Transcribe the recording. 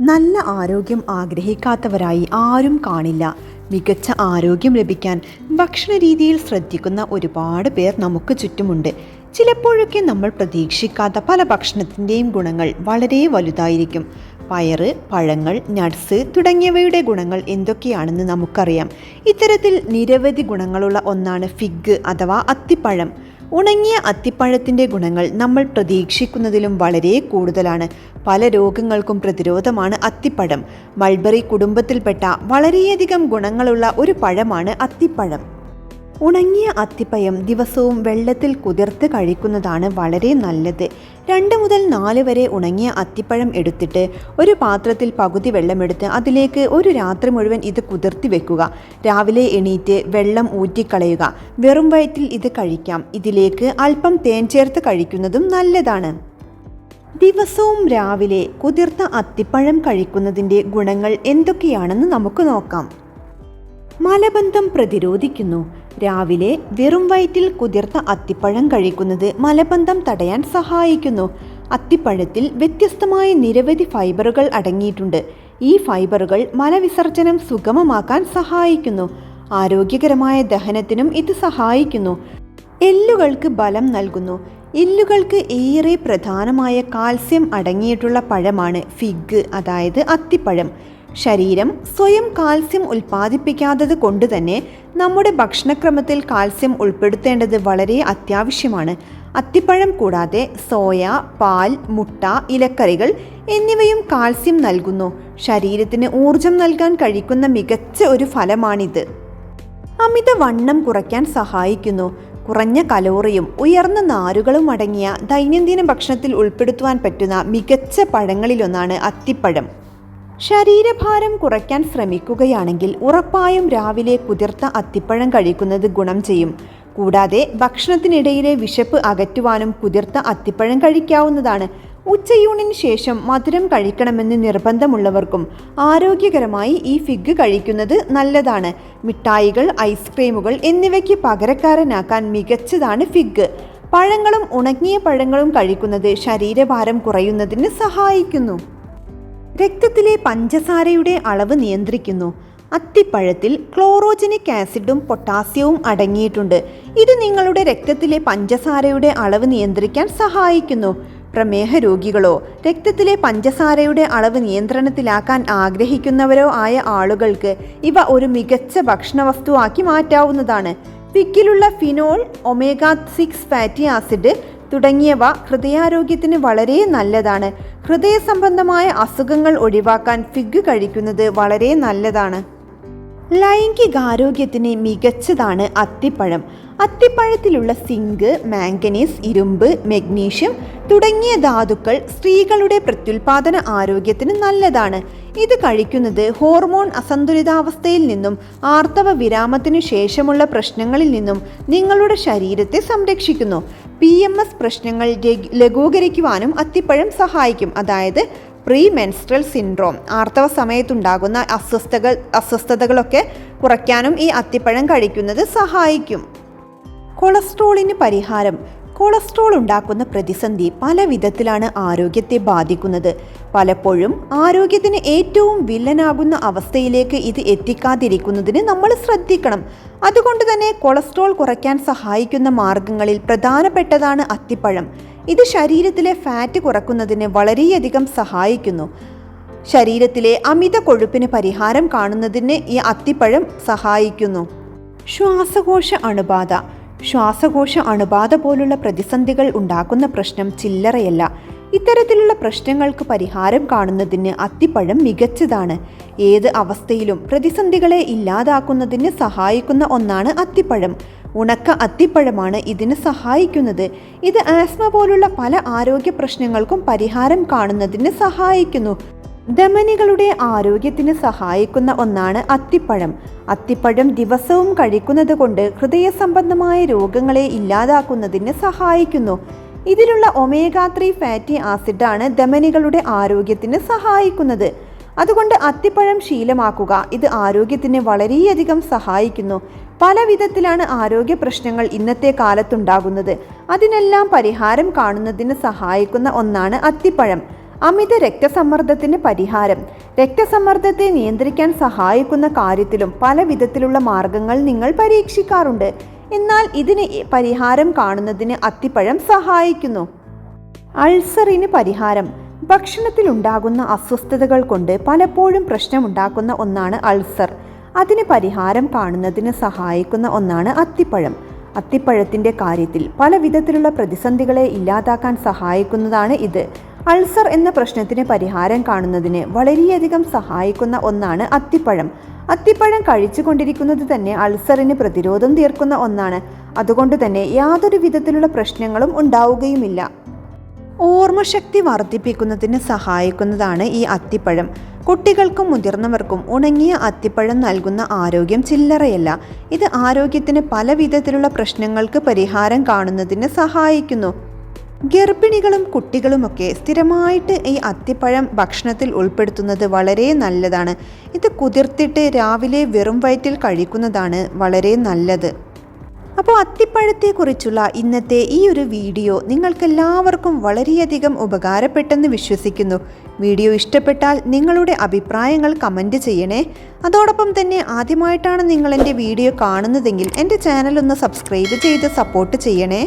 നല്ല ആരോഗ്യം ആഗ്രഹിക്കാത്തവരായി ആരും കാണില്ല. മികച്ച ആരോഗ്യം ലഭിക്കാൻ ഭക്ഷണ രീതിയിൽ ശ്രദ്ധിക്കുന്ന ഒരുപാട് പേർ നമുക്ക് ചുറ്റുമുണ്ട്. ചിലപ്പോഴൊക്കെ നമ്മൾ പ്രതീക്ഷിക്കാത്ത പല ഭക്ഷണത്തിന്റെയും ഗുണങ്ങൾ വളരെ വലുതായിരിക്കും. പയറ് പഴങ്ങൾ നട്സ് തുടങ്ങിയവയുടെ ഗുണങ്ങൾ എന്തൊക്കെയാണെന്ന് നമുക്കറിയാം. ഇത്തരത്തിൽ നിരവധി ഗുണങ്ങളുള്ള ഒന്നാണ് ഫിഗ് അഥവാ അത്തിപ്പഴം. ഉണങ്ങിയ അത്തിപ്പഴത്തിന്റെ ഗുണങ്ങൾ നമ്മൾ പ്രതീക്ഷിക്കുന്നതിലും വളരെ കൂടുതലാണ്. പല രോഗങ്ങൾക്കും പ്രതിരോധമാണ് അത്തിപ്പഴം. മൾബറി കുടുംബത്തിൽപ്പെട്ട വളരെയധികം ഗുണങ്ങളുള്ള ഒരു പഴമാണ് അത്തിപ്പഴം. ഉണങ്ങിയ അത്തിപ്പയം ദിവസവും വെള്ളത്തിൽ കുതിർത്ത് കഴിക്കുന്നതാണ് വളരെ നല്ലത്. രണ്ട് മുതൽ നാല് വരെ ഉണങ്ങിയ അത്തിപ്പഴം എടുത്തിട്ട് ഒരു പാത്രത്തിൽ പകുതി വെള്ളമെടുത്ത് അതിലേക്ക് ഒരു രാത്രി മുഴുവൻ ഇത് കുതിർത്തി വെക്കുക. രാവിലെ എണീറ്റ് വെള്ളം ഊറ്റിക്കളയുക. വെറും വയറ്റിൽ ഇത് കഴിക്കാം. ഇതിലേക്ക് അല്പം തേൻ ചേർത്ത് കഴിക്കുന്നതും നല്ലതാണ്. ദിവസവും രാവിലെ കുതിർത്ത അത്തിപ്പഴം കഴിക്കുന്നതിന്റെ ഗുണങ്ങൾ എന്തൊക്കെയാണെന്ന് നമുക്ക് നോക്കാം. മലബന്ധം പ്രതിരോധിക്കുന്നു. രാവിലെ വെറും വയറ്റിൽ കുതിർത്ത അത്തിപ്പഴം കഴിക്കുന്നത് മലബന്ധം തടയാൻ സഹായിക്കുന്നു. അത്തിപ്പഴത്തിൽ വ്യത്യസ്തമായ നിരവധി ഫൈബറുകൾ അടങ്ങിയിട്ടുണ്ട്. ഈ ഫൈബറുകൾ മലവിസർജനം സുഗമമാക്കാൻ സഹായിക്കുന്നു. ആരോഗ്യകരമായ ദഹനത്തിനും ഇത് സഹായിക്കുന്നു. എല്ലുകൾക്ക് ബലം നൽകുന്നു. എല്ലുകൾക്ക് ഏറെ പ്രധാനമായ കാൽസ്യം അടങ്ങിയിട്ടുള്ള പഴമാണ് ഫിഗ് അതായത് അത്തിപ്പഴം. ശരീരം സ്വയം കാൽസ്യം ഉൽപ്പാദിപ്പിക്കാത്തത് കൊണ്ട് തന്നെ നമ്മുടെ ഭക്ഷണക്രമത്തിൽ കാൽസ്യം ഉൾപ്പെടുത്തേണ്ടത് വളരെ അത്യാവശ്യമാണ്. അത്തിപ്പഴം കൂടാതെ സോയ പാൽ മുട്ട ഇലക്കറികൾ എന്നിവയും കാൽസ്യം നൽകുന്നു. ശരീരത്തിന് ഊർജം നൽകാൻ കഴിക്കുന്ന മികച്ച ഒരു ഫലമാണിത്. അമിത വണ്ണം കുറയ്ക്കാൻ സഹായിക്കുന്നു. കുറഞ്ഞ കലോറിയും ഉയർന്ന നാരുകളും അടങ്ങിയ ദൈനംദിന ഭക്ഷണത്തിൽ ഉൾപ്പെടുത്തുവാൻ പറ്റുന്ന മികച്ച പഴങ്ങളിലൊന്നാണ് അത്തിപ്പഴം. ശരീരഭാരം കുറയ്ക്കാൻ ശ്രമിക്കുകയാണെങ്കിൽ ഉറപ്പായും രാവിലെ കുതിർത്ത അത്തിപ്പഴം കഴിക്കുന്നത് ഗുണം ചെയ്യും. കൂടാതെ ഭക്ഷണത്തിനിടയിലെ വിശപ്പ് അകറ്റുവാനും കുതിർത്ത അത്തിപ്പഴം കഴിക്കാവുന്നതാണ്. ഉച്ചയൂണിന് ശേഷം മധുരം കഴിക്കണമെന്ന് നിർബന്ധമുള്ളവർക്കും ആരോഗ്യകരമായി ഈ ഫിഗ് കഴിക്കുന്നത് നല്ലതാണ്. മിഠായികൾ ഐസ്ക്രീമുകൾ എന്നിവയ്ക്ക് പകരക്കാരനാക്കാൻ മികച്ചതാണ് ഫിഗ്. പഴങ്ങളും ഉണങ്ങിയ പഴങ്ങളും കഴിക്കുന്നത് ശരീരഭാരം കുറയുന്നതിന് സഹായിക്കുന്നു. രക്തത്തിലെ പഞ്ചസാരയുടെ അളവ് നിയന്ത്രിക്കുന്നു. അത്തിപ്പഴത്തിൽ ക്ലോറോജനിക് ആസിഡും പൊട്ടാസ്യവും അടങ്ങിയിട്ടുണ്ട്. ഇത് നിങ്ങളുടെ രക്തത്തിലെ പഞ്ചസാരയുടെ അളവ് നിയന്ത്രിക്കാൻ സഹായിക്കുന്നു. പ്രമേഹ രോഗികളോ രക്തത്തിലെ പഞ്ചസാരയുടെ അളവ് നിയന്ത്രണത്തിലാക്കാൻ ആഗ്രഹിക്കുന്നവരോ ആയ ആളുകൾക്ക് ഇവ ഒരു മികച്ച ഭക്ഷണവസ്തുവാക്കി മാറ്റാവുന്നതാണ്. പിക്കിലുള്ള phenol omega six fatty acid തുടങ്ങിയവ ഹൃദയാരോഗ്യത്തിന് വളരെ നല്ലതാണ്. ഹൃദയ സംബന്ധമായ അസുഖങ്ങൾ ഒഴിവാക്കാൻ ഫിഗ് കഴിക്കുന്നത് വളരെ നല്ലതാണ്. ലൈംഗികാരോഗ്യത്തിന് മികച്ചതാണ് അത്തിപ്പഴം. അത്തിപ്പഴത്തിലുള്ള സിങ്ക് മാംഗനീസ് ഇരുമ്പ് മെഗ്നീഷ്യം തുടങ്ങിയ ധാതുക്കൾ സ്ത്രീകളുടെ പ്രത്യുൽപാദന ആരോഗ്യത്തിന് നല്ലതാണ്. ഇത് കഴിക്കുന്നത് ഹോർമോൺ അസന്തുലിതാവസ്ഥയിൽ നിന്നും ആർത്തവ വിരാമത്തിനു ശേഷമുള്ള പ്രശ്നങ്ങളിൽ നിന്നും നിങ്ങളുടെ ശരീരത്തെ സംരക്ഷിക്കുന്നു. പി എം എസ് പ്രശ്നങ്ങൾ ലഘൂകരിക്കുവാനും അത്തിപ്പഴം സഹായിക്കും. അതായത് പ്രീ മെൻസ്ട്രൽ സിൻഡ്രോം. ആർത്തവ സമയത്തുണ്ടാകുന്ന അസ്വസ്ഥകൾ അസ്വസ്ഥതകളൊക്കെ കുറയ്ക്കാനും ഈ അത്തിപ്പഴം കഴിക്കുന്നത് സഹായിക്കും. കൊളസ്ട്രോളിന് പരിഹാരം കൊളസ്ട്രോൾ ഉണ്ടാക്കുന്ന പ്രതിസന്ധി പല വിധത്തിലാണ് ആരോഗ്യത്തെ ബാധിക്കുന്നത്. പലപ്പോഴും ആരോഗ്യത്തിന് ഏറ്റവും വില്ലനാകുന്ന അവസ്ഥയിലേക്ക് ഇത് എത്തിക്കാതിരിക്കുന്നതിന് നമ്മൾ ശ്രദ്ധിക്കണം. അതുകൊണ്ട് തന്നെ കൊളസ്ട്രോൾ കുറയ്ക്കാൻ സഹായിക്കുന്ന മാർഗങ്ങളിൽ പ്രധാനപ്പെട്ടതാണ് അത്തിപ്പഴം. ഇത് ശരീരത്തിലെ ഫാറ്റ് കുറക്കുന്നതിന് വളരെയധികം സഹായിക്കുന്നു. ശരീരത്തിലെ അമിത കൊഴുപ്പിന് പരിഹാരം കാണുന്നതിന് ഈ അത്തിപ്പഴം സഹായിക്കുന്നു. ശ്വാസകോശ അണുബാധ. ശ്വാസകോശ അണുബാധ പോലുള്ള പ്രതിസന്ധികൾ ഉണ്ടാക്കുന്ന പ്രശ്നം ചില്ലറയല്ല. ഇത്തരത്തിലുള്ള പ്രശ്നങ്ങൾക്ക് പരിഹാരം കാണുന്നതിന് അത്തിപ്പഴം മികച്ചതാണ്. ഏത് അവസ്ഥയിലും പ്രതിസന്ധികളെ ഇല്ലാതാക്കുന്നതിന് സഹായിക്കുന്ന ഒന്നാണ് അത്തിപ്പഴം. ഉണക്ക അത്തിപ്പഴമാണ് ഇതിന് സഹായിക്കുന്നത്. ഇത് ആസ്മ പോലുള്ള പല ആരോഗ്യ പ്രശ്നങ്ങൾക്കും പരിഹാരം കാണുന്നതിന് സഹായിക്കുന്നു. ധമനികളുടെ ആരോഗ്യത്തിന് സഹായിക്കുന്ന ഒന്നാണ് അത്തിപ്പഴം. അത്തിപ്പഴം ദിവസവും കഴിക്കുന്നത് കൊണ്ട് ഹൃദയ സംബന്ധമായ രോഗങ്ങളെ ഇല്ലാതാക്കുന്നതിന് സഹായിക്കുന്നു. ഇതിലുള്ള ഒമേഗ ത്രീ ഫാറ്റി ആസിഡാണ് ധമനികളുടെ ആരോഗ്യത്തിന് സഹായിക്കുന്നത്. അതുകൊണ്ട് അത്തിപ്പഴം ശീലമാക്കുക. ഇത് ആരോഗ്യത്തിന് വളരെയധികം സഹായിക്കുന്നു. പല വിധത്തിലാണ് ആരോഗ്യ പ്രശ്നങ്ങൾ ഇന്നത്തെ കാലത്തുണ്ടാകുന്നത്. അതിനെല്ലാം പരിഹാരം കാണുന്നതിന് സഹായിക്കുന്ന ഒന്നാണ് അത്തിപ്പഴം. അമിത രക്തസമ്മർദ്ദത്തിന് പരിഹാരം. രക്തസമ്മർദ്ദത്തെ നിയന്ത്രിക്കാൻ സഹായിക്കുന്ന കാര്യത്തിലും പല വിധത്തിലുള്ള മാർഗങ്ങൾ നിങ്ങൾ പരീക്ഷിക്കാറുണ്ട്. എന്നാൽ ഇതിന് പരിഹാരം കാണുന്നതിന് അത്തിപ്പഴം സഹായിക്കുന്നു. അൾസറിന് പരിഹാരം. ഭക്ഷണത്തിൽ ഉണ്ടാകുന്ന അസ്വസ്ഥതകൾ കൊണ്ട് പലപ്പോഴും പ്രശ്നമുണ്ടാക്കുന്ന ഒന്നാണ് അൾസർ. അതിന് പരിഹാരം കാണുന്നതിന് സഹായിക്കുന്ന ഒന്നാണ് അത്തിപ്പഴം. അത്തിപ്പഴത്തിന്റെ കാര്യത്തിൽ പല വിധത്തിലുള്ള പ്രതിസന്ധികളെ ഇല്ലാതാക്കാൻ സഹായിക്കുന്നതാണ് ഇത്. അൾസർ എന്ന പ്രശ്നത്തിന് പരിഹാരം കാണുന്നതിന് വളരെയധികം സഹായിക്കുന്ന ഒന്നാണ് അത്തിപ്പഴം. അത്തിപ്പഴം കഴിച്ചുകൊണ്ടിരിക്കുന്നത് തന്നെ അൾസറിന് പ്രതിരോധം തീർക്കുന്ന ഒന്നാണ്. അതുകൊണ്ട് തന്നെ യാതൊരു വിധത്തിലുള്ള പ്രശ്നങ്ങളും ഉണ്ടാവുകയുമില്ല. ഓർമ്മശക്തി വർദ്ധിപ്പിക്കുന്നതിന് സഹായിക്കുന്നതാണ് ഈ അത്തിപ്പഴം. കുട്ടികൾക്കും മുതിർന്നവർക്കും ഉണങ്ങിയ അത്തിപ്പഴം നൽകുന്ന ആരോഗ്യം ചില്ലറയല്ല. ഇത് ആരോഗ്യത്തിന് പല വിധത്തിലുള്ള പ്രശ്നങ്ങൾക്ക് പരിഹാരം കാണുന്നതിന് സഹായിക്കുന്നു. ഗർഭിണികളും കുട്ടികളുമൊക്കെ സ്ഥിരമായിട്ട് ഈ അത്തിപ്പഴം ഭക്ഷണത്തിൽ ഉൾപ്പെടുത്തുന്നത് വളരെ നല്ലതാണ്. ഇത് കുതിർത്തിട്ട് രാവിലെ വെറും വയറ്റിൽ കഴിക്കുന്നതാണ് വളരെ നല്ലത്. അപ്പോൾ അത്തിപ്പഴത്തെക്കുറിച്ചുള്ള ഇന്നത്തെ ഈ ഒരു വീഡിയോ നിങ്ങൾക്കെല്ലാവർക്കും വളരെയധികം ഉപകാരപ്പെട്ടെന്ന് വിശ്വസിക്കുന്നു. വീഡിയോ ഇഷ്ടപ്പെട്ടാൽ നിങ്ങളുടെ അഭിപ്രായങ്ങൾ കമന്റ് ചെയ്യണേ. അതോടൊപ്പം തന്നെ ആദ്യമായിട്ടാണ് നിങ്ങൾ എന്റെ വീഡിയോ കാണുന്നതെങ്കിൽ എന്റെ ചാനൽ ഒന്ന് സബ്സ്ക്രൈബ് ചെയ്ത് സപ്പോർട്ട് ചെയ്യണേ.